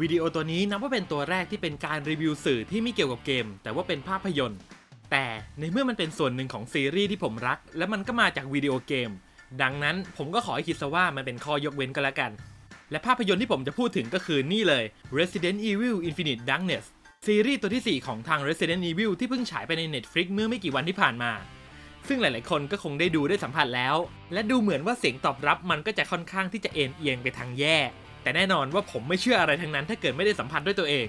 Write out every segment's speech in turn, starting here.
วิดีโอตัวนี้นับว่าเป็นตัวแรกที่เป็นการรีวิวสื่อที่ไม่เกี่ยวกับเกม แต่ว่าเป็นภาพยนตร์ แต่ในเมื่อมันเป็นส่วนหนึ่งของซีรีส์ที่ผมรัก และมันก็มาจากวิดีโอเกม ดังนั้นผมก็ขอให้คิดซะว่ามันเป็นข้อยกเว้นก็แล้วกัน และภาพยนตร์ที่ผมจะพูดถึงก็คือนี่เลย Resident Evil Infinite Darkness ซีรีส์ตัวที่ 4 ของทาง Resident Evil ที่เพิ่งฉายไปใน Netflix เมื่อไม่กี่วันที่ผ่านมา ซึ่งหลาย ๆ คนก็คงได้ดูได้สัมผัสแล้ว และดูเหมือนว่าเสียงตอบรับมันก็จะค่อนข้างที่จะเอ็นเอียงไปทางแย่ แต่แน่นอนว่าผมไม่เชื่ออะไรทั้งนั้น ถ้าเกิดไม่ได้สัมผัสด้วยตัวเอง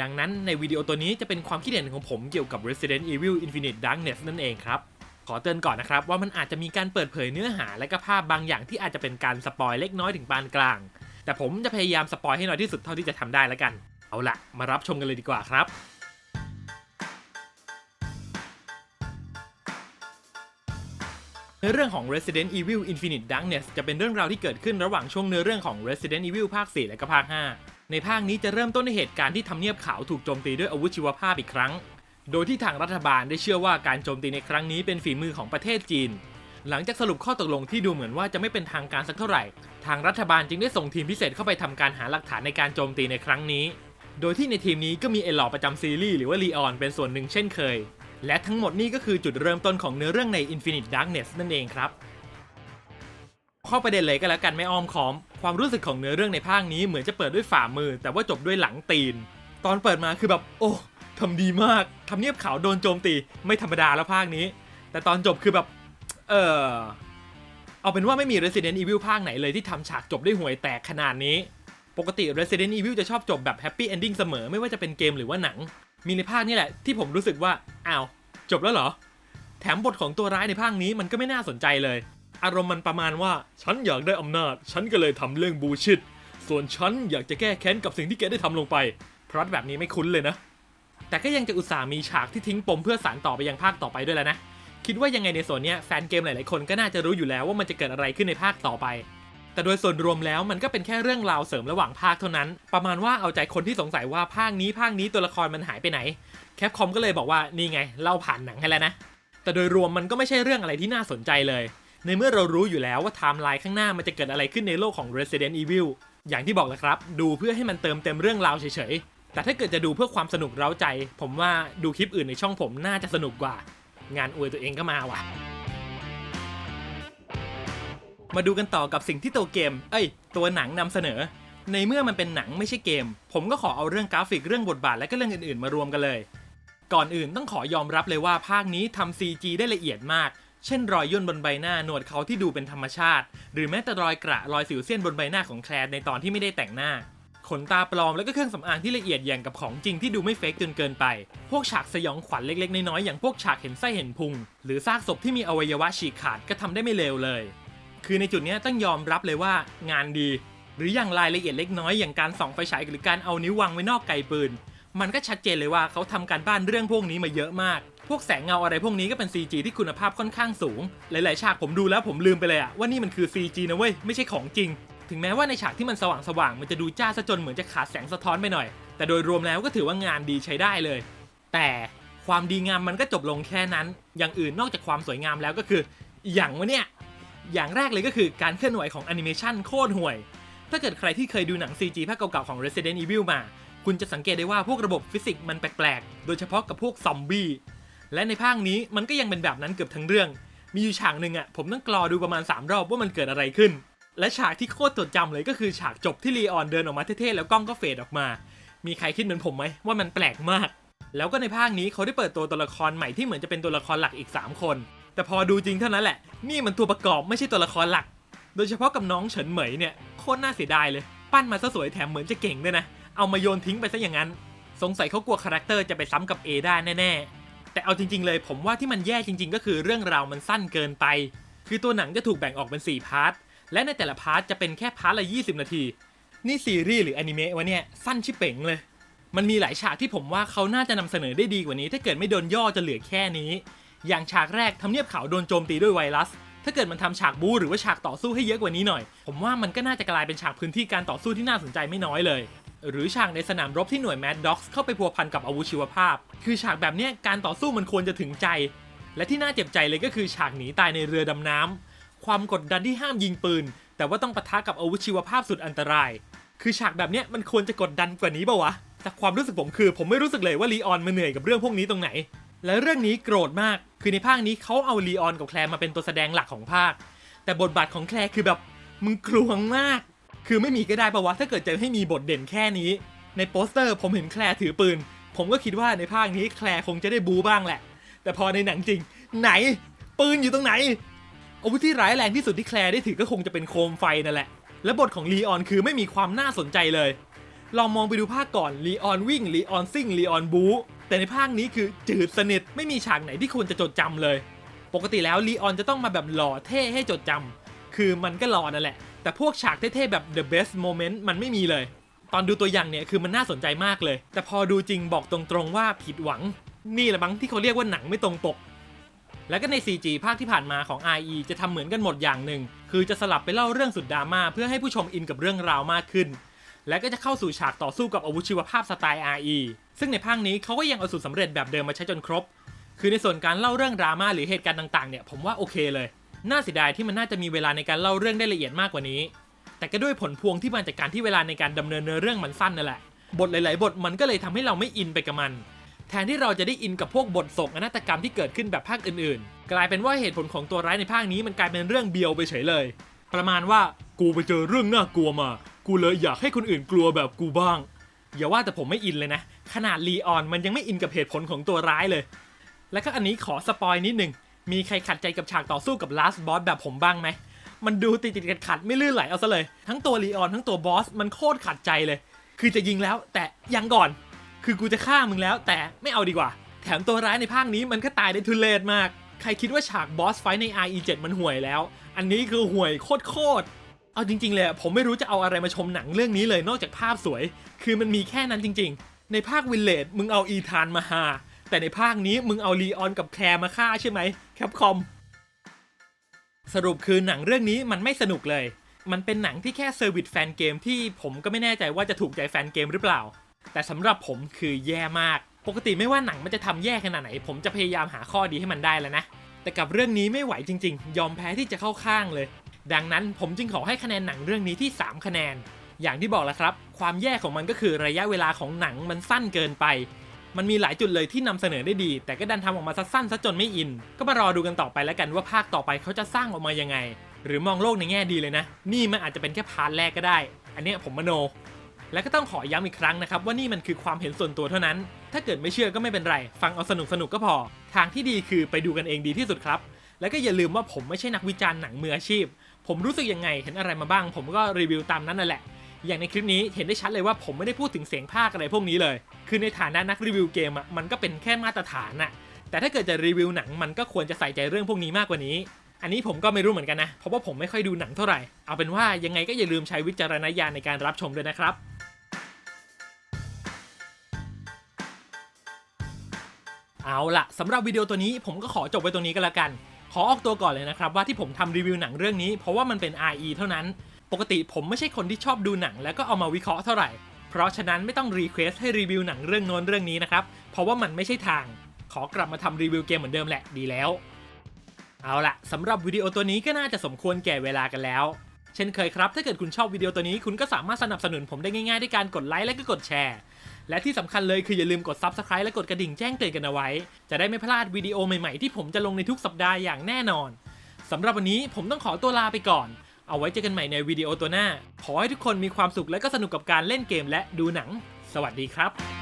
ดังนั้นในวิดีโอตัวนี้จะเป็นความคิดเห็นของผมเกี่ยวกับ Resident Evil Infinite Darkness นั่นเองครับ ขอเตือนก่อนนะครับว่ามันอาจจะมีการเปิดเผยเนื้อหาและก็ภาพบางอย่างที่อาจจะเป็นการสปอยเล็กน้อยถึงปานกลาง แต่ผมจะพยายามสปอยให้น้อยที่สุดเท่าที่จะทำได้แล้วกัน เอาละมารับชมกันเลยดีกว่าครับ เนื้อเรื่องของ Resident Evil Infinite Darkness จะเป็นเรื่องราวที่เกิดขึ้นระหว่างช่วงเนื้อเรื่องของ Resident Evil ภาค 4 และก็ภาค 5 ในภาคนี้จะเริ่มต้นในเหตุการณ์ที่ทำเนียบขาวถูกโจมตีด้วยอาวุธชีวภาพอีกครั้ง โดยที่ทางรัฐบาลได้เชื่อว่าการโจมตีในครั้งนี้เป็นฝีมือของประเทศจีน หลังจากสรุปข้อตกลงที่ดูเหมือนว่าจะไม่เป็นทางการสักเท่าไหร่ ทางรัฐบาลจึงได้ส่งทีมพิเศษเข้าไปทำการหาหลักฐานในการโจมตีในครั้งนี้ โดยที่ในทีมนี้ก็มีเอลลอประจำซีรีส์หรือว่าลีออนเป็นส่วนหนึ่งเช่นเคย และทั้งหมดนี่ก็คือจุดเริ่มต้นของเนื้อเรื่องใน Infinite Darkness นั่นเองครับเข้าประเด็นเลยก็แล้วกันไม่อ้อมค้อม ความรู้สึกของเนื้อเรื่องในภาคนี้เหมือนจะเปิดด้วยฝ่ามือ แต่ว่าจบด้วยหลังตีน ตอนเปิดมาคือแบบ โอ้ทำดีมากทำเนียบขาวโดนโจมตีไม่ธรรมดาแล้วภาคนี้ แต่ตอนจบคือแบบ เออเอาเป็นว่าไม่มี Resident Evil ภาคไหนเลยที่ทำฉากจบได้ห่วยแตกขนาดนี้ ปกติ Resident Evil จะชอบจบแบบ Happy Ending เสมอไม่ว่าจะเป็นเกมหรือว่าหนัง มีในภาคนี้แหละที่ผมรู้สึกว่าอ้าวจบแล้วเหรอ แถมบทของตัวร้ายในภาคนี้มันก็ไม่น่าสนใจเลย อารมณ์มันประมาณว่า ฉันอยากได้อำนาจ ฉันก็เลยทำเรื่องบูชิดส่วนฉันอยากจะแก้แค้นกับสิ่งที่แกได้ทำลงไปพล็อตแบบนี้ไม่คุ้นเลยนะ แต่ก็ยังจะอุตส่าห์มีฉากที่ทิ้งปมเพื่อสานต่อไปยังภาคต่อไปด้วยแล้วนะ คิดว่ายังไงในส่วนนี้แฟนเกมหลายๆคนก็น่าจะรู้อยู่แล้วว่ามันจะเกิดอะไรขึ้นในภาคต่อไป แต่โดยส่วนรวมแล้วมันก็เป็นแค่เรื่องราวเสริมระหว่างภาคเท่านั้น ประมาณว่าเอาใจคนที่สงสัยว่าภาคนี้ภาคนี้ตัวละครมันหายไปไหนแคปคอมก็เลยบอกว่านี่ไงเล่าผ่านหนังให้แล้วนะ แต่โดยรวมมันก็ไม่ใช่เรื่องอะไรที่น่าสนใจเลย ในเมื่อเรารู้อยู่แล้วว่าไทม์ไลน์ข้างหน้ามันจะเกิดอะไรขึ้นในโลกของ Resident Evil อย่างที่บอกแหละครับ ดูเพื่อให้มันเติมเต็มเรื่องราวเฉยๆ แต่ถ้าเกิดจะดูเพื่อความสนุกเร้าใจ ผมว่าดูคลิปอื่นในช่องผมน่าจะสนุกกว่า งานอวยตัวเองก็มาว่ะ มาดูกันต่อกับสิ่งที่ตัวเกม เอ้ย ตัวหนังนำเสนอ ในเมื่อมันเป็นหนังไม่ใช่เกม ผมก็ขอเอาเรื่องกราฟิกเรื่องบทบาทและก็เรื่องอื่นๆ มารวมกันเลย ก่อนอื่นต้องขอยอมรับเลยว่าภาคนี้ทำ CG ได้ละเอียดมาก เช่นรอยย่นบนใบหน้าหนวดเขาที่ดูเป็นธรรมชาติ หรือแม้แต่รอยกระรอยสิวเส้นบนใบหน้าของแคลร์ในตอนที่ไม่ได้แต่งหน้าขนตาปลอมแล้วก็เครื่องสำอางที่ละเอียดอย่างกับของจริงที่ดูไม่เฟกจนเกินไป พวกฉากสยองขวัญเล็กๆ น้อยๆ อย่างพวกฉากเห็นไส้เห็นพุง หรือซากศพที่มีอวัยวะฉีกขาดก็ทำได้ไม่เลวเลย คือในจุดนี้ต้องยอมรับเลยว่างานดี หรืออย่างรายละเอียดเล็กน้อยอย่างการส่องไฟฉายหรือการเอานิ้ววางไว้นอกไกปืน มันก็ชัดเจนเลยว่าเขาทำการบ้านเรื่องพวกนี้มาเยอะมาก พวกแสงเงาอะไรพวกนี้ก็เป็น CG ที่คุณภาพค่อนข้างสูง หลายๆฉากผมดูแล้วผมลืมไปเลยอะว่านี่มันคือ CG นะเว้ยไม่ใช่ของจริง ถึงแม้ว่าในฉากที่มันสว่างๆมันจะดูจ้าซะจนเหมือนจะขาดแสงสะท้อนไปหน่อย แต่โดยรวมแล้วก็ถือว่างานดีใช้ได้เลย แต่ความดีงามมันก็จบลงแค่นั้น อย่างอื่นนอกจากความสวยงามแล้วก็คือ อย่างวะเนี่ย อย่างแรกเลยก็คือการเคลื่อนไหวของแอนิเมชันโคตรห่วย ถ้าเกิดใครที่เคยดูหนัง CG ภาคเก่าๆของ Resident Evil มา คุณจะสังเกตได้ว่าพวกระบบฟิสิกส์มันแปลกๆ โดยเฉพาะกับพวกซอมบี้ และในภาคนี้มันก็ยังเป็นแบบนั้นเกือบทั้งเรื่อง มีอยู่ฉากหนึ่งอะผมต้องกรอดูประมาณ 3 รอบว่ามันเกิดอะไรขึ้น และฉากที่โคตรจดจำเลยก็คือฉากจบที่ลีออนเดินออกมาเท่ๆแล้วกล้องก็เฟดออกมา มีใครคิดเหมือนผมไหมว่ามันแปลกมาก แล้วก็ในภาคนี้เขาได้เปิดตัวตัวละครใหม่ที่เหมือนจะเป็นตัวละครหลักอีก 3 คน แต่พอดูจริงเท่านั้นแหละ นี่มันตัวประกอบไม่ใช่ตัวละครหลัก โดยเฉพาะกับน้องเฉินเหมยเนี่ยโคตรน่าเสียดายเลย ปั้นมาซะสวยแถมเหมือนจะเก่งด้วยนะ เอามาโยนทิ้งไปซะอย่างนั้น สงสัยเขากลัวคาแรคเตอร์จะไปซ้ำกับเอได้แน่ๆ แต่เอาจริง ๆ เลยผมว่าที่มันแย่จริง ๆ ก็คือเรื่องราวมันสั้นเกินไป คือตัวหนังจะถูกแบ่งออกเป็น 4 พาร์ท และในแต่ละพาร์ทจะเป็นแค่พาร์ทละ 20 นาที นี่ซีรีส์หรืออนิเมะวะเนี่ยสั้นชิบเป๋งเลย มันมีหลายฉากที่ผมว่าเขาน่าจะนำเสนอได้ดีกว่านี้ ถ้าเกิดไม่โดนย่อจะเหลือแค่นี้ อย่างฉากแรกทำเนียบขาวโดนโจมตีด้วยไวรัส ถ้าเกิดมันทำฉากบู๊หรือว่าฉากต่อสู้ให้เยอะกว่านี้หน่อย ผมว่ามันก็น่าจะกลายเป็นฉากพื้นที่การต่อสู้ที่น่าสนใจไม่น้อยเลยหรือฉากในสนามรบที่หน่วยแมดด็อกเข้าไปพัวพันกับอาวุธชีวภาพ คือฉากแบบนี้การต่อสู้มันควรจะถึงใจ และที่น่าเจ็บใจเลยก็คือฉากหนีตายในเรือดำน้ำ ความกดดันที่ห้ามยิงปืน แต่ว่าต้องปะทะกับอาวุธชีวภาพสุดอันตราย คือฉากแบบนี้มันควรจะกดดันกว่านี้ป่าวะ แต่ความรู้สึกผมคือ ผมไม่รู้สึกเลยว่าลีออนมาเหนื่อยกับเรื่องพวกนี้ตรงไหน และเรื่องนี้โกรธมาก คือในภาคนี้เขาเอาลีออนกับแคลร์มาเป็นตัวแสดงหลักของภาค แต่บทบาทของแคลร์คือแบบมึงกลวงมาก คือไม่มีก็ได้ปะวะถ้าเกิดจะให้มีบทเด่นแค่นี้ ในโปสเตอร์ผมเห็นแคลร์ถือปืน ผมก็คิดว่าในภาคนี้แคลร์คงจะได้บูบ้างแหละ แต่พอในหนังจริง ไหน ปืนอยู่ตรงไหนอาวุธที่ร้ายแรงที่สุดที่แคลร์ได้ถือก็คงจะเป็นโคมไฟนั่นแหละ และบทของลีออนคือไม่มีความน่าสนใจเลย ลองมองไปดูภาคก่อนลีออนวิ่งลีออนซิ่งลีออนบู แต่ในภาคนี้คือจืดสนิทไม่มีฉากไหนที่ควรจะจดจำเลย ปกติแล้วลีออนจะต้องมาแบบหล่อเท่ให้จดจำคือมันก็หล่อนั่นแหละ แต่พวกฉากเท่ๆแบบ the best moment มันไม่มีเลย ตอนดูตัวอย่างเนี่ยคือมันน่าสนใจมากเลย แต่พอดูจริงบอกตรงๆว่าผิดหวัง นี่แหละมั้งที่เขาเรียกว่าหนังไม่ตรงปกแล้วก็ใน CG ภาคที่ผ่านมาของ IE จะทำเหมือนกันหมดอย่างหนึ่ง คือจะสลับไปเล่าเรื่องสุดดราม่าเพื่อให้ผู้ชมอินกับเรื่องราวมากขึ้น และก็จะเข้าสู่ฉากต่อสู้กับอาวุธชีวภาพสไตล์ RE ซึ่งในภาคนี้เขาก็ยังเอาสูตรสำเร็จแบบเดิมมาใช้จนครบ คือในส่วนการเล่าเรื่องดราม่าหรือเหตุการณ์ต่างๆเนี่ยผมว่าโอเคเลย น่าเสียดายที่มันน่าจะมีเวลาในการเล่าเรื่องได้ละเอียดมากกว่านี้ แต่ก็ด้วยผลพวงที่มาจากการที่เวลาในการดำเนินเนื้อเรื่องมันสั้นนั่นแหละ บทหลาย ๆ บทมันก็เลยทำให้เราไม่อินไปกับมัน แทนที่เราจะได้อินกับพวกบทโศกนาฏกรรมที่เกิดขึ้นแบบภาคอื่น ๆ กลายเป็นว่าเหตุผลของตัวร้ายในภาคนี้มันกลายเป็นเรื่องเบียวไปเฉยเลย ประมาณว่ากูไปเจอเรื่องน่ากลัวมา กูเลยอยากให้คนอื่นกลัวแบบกูบ้าง อย่าว่าแต่ผมไม่อินเลยนะ ขนาดลีออนมันยังไม่อินกับเหตุผลของตัวร้ายเลย แล้วก็อันนี้ขอสปอยนิดนึง มีใครขัดใจกับฉากต่อสู้กับลาสบอสแบบผมบ้างไหม มันดูติดติดขัดขัดไม่ลื่นไหลเอาซะเลย ทั้งตัวลีออนทั้งตัวบอสมันโคตรขัดใจเลย คือจะยิงแล้วแต่ยังก่อน คือกูจะฆ่ามึงแล้ว แต่ไม่เอาดีกว่า แถมตัวร้ายในภาคนี้มันก็ตายได้ทุเรศมาก ใครคิดว่าฉากบอสไฟใน RE7 มันห่วยแล้ว อันนี้คือห่วยโคตร เอาจริงๆเลยผมไม่รู้จะเอาอะไรมาชมหนังเรื่องนี้เลยนอกจากภาพสวย คือมันมีแค่นั้นจริง ๆ ในภาควินเลดมึงเอาอีธานมาหา แต่ในภาคนี้มึงเอาลีออนกับแคร์มาฆ่าใช่ไหมแคปคอมสรุปคือหนังเรื่องนี้มันไม่สนุกเลย มันเป็นหนังที่แค่เซอร์วิสแฟนเกมที่ผมก็ไม่แน่ใจว่าจะถูกใจแฟนเกมหรือเปล่า แต่สำหรับผมคือแย่มาก ปกติไม่ว่าหนังมันจะทำแย่ขนาดไหน ผมจะพยายามหาข้อดีให้มันได้แล้วนะ แต่กับเรื่องนี้ไม่ไหวจริง ๆ ยอมแพ้ที่จะเข้าข้างเลย ดังนั้นผมจึงขอให้คะแนนหนังเรื่องนี้ที่ 3 คะแนน อย่างที่บอกแล้วครับ ความแย่ของมันก็คือระยะเวลาของหนังมันสั้นเกินไป มันมีหลายจุดเลยที่นำเสนอได้ดี แต่ก็ดันทำออกมาซะสั้นซะจนไม่อิน ก็มารอดูกันต่อไปแล้วกันว่าภาคต่อไปเขาจะสร้างออกมายังไง หรือมองโลกในแง่ดีเลยนะ นี่มันอาจจะเป็นแค่พาร์ทแรกก็ได้ อันนี้ผมมโน และก็ต้องขอย้ำอีกครั้งนะครับว่านี่มันคือความเห็นส่วนตัวเท่านั้น ถ้าเกิดไม่เชื่อก็ไม่เป็นไร ฟังเอาสนุกสนุกก็พอ ทางที่ดีคือไปดูกันเองดีที่สุดครับ แล้วก็อย่าลืมว่าผมไม่ใช่นักวิจารณ์หนังมืออาชีพ ผมรู้สึกยังไงเห็นอะไรมาบ้าง ผมก็รีวิวตามนั้นนั่นแหละ อย่างในคลิปนี้เห็นได้ชัดเลยว่าผมไม่ได้พูดถึงเสียงภาคอะไรพวกนี้เลย คือในฐานะนักรีวิวเกมอะมันก็เป็นแค่มาตรฐานอะแต่ถ้าเกิดจะรีวิวหนังมันก็ควรจะใส่ใจเรื่องพวกนี้มากกว่านี้ อันนี้ผมก็ไม่รู้เหมือนกันนะ เพราะว่าผมไม่ค่อยดูหนังเท่าไหร่ เอาเป็นว่ายังไงก็อย่าลืมใช้วิจารณญาณในการรับชมด้วยนะครับเอาละสำหรับวิดีโอตัวนี้ผมก็ขอจบไว้ตรงนี้ก็แล้วกัน ขอออกตัวก่อนเลยนะครับว่าที่ผมทำรีวิวหนังเรื่องนี้ เพราะว่ามันเป็น RE เท่านั้น ปกติผมไม่ใช่คนที่ชอบดูหนัง แล้วก็เอามาวิเคราะห์เท่าไหร่ เพราะฉะนั้นไม่ต้องรีเควสให้รีวิวหนังเรื่องโน้นเรื่องนี้นะครับ เพราะว่ามันไม่ใช่ทาง ขอกลับมาทำรีวิวเกมเหมือนเดิมแหละดีแล้ว เอาละสำหรับวิดีโอตัวนี้ก็น่าจะสมควรแก่เวลากันแล้ว เช่นเคยครับ ถ้าเกิดคุณชอบวิดีโอตัวนี้คุณก็สามารถสนับสนุนผมได้ง่ายๆด้วยการกดไลค์และก็กดแชร์ และที่สำคัญเลยคืออย่าลืมกด Subscribe และกดกระดิ่งแจ้งเตือนกันเอาไว้ จะได้ไม่พลาดวิดีโอใหม่ๆที่ผมจะลงในทุกสัปดาห์อย่างแน่นอนสำหรับวันนี้ผมต้องขอตัวลาไปก่อน เอาไว้เจอกันใหม่ในวิดีโอตัวหน้า ขอให้ทุกคนมีความสุขและก็สนุกกับการเล่นเกมและดูหนัง สวัสดีครับ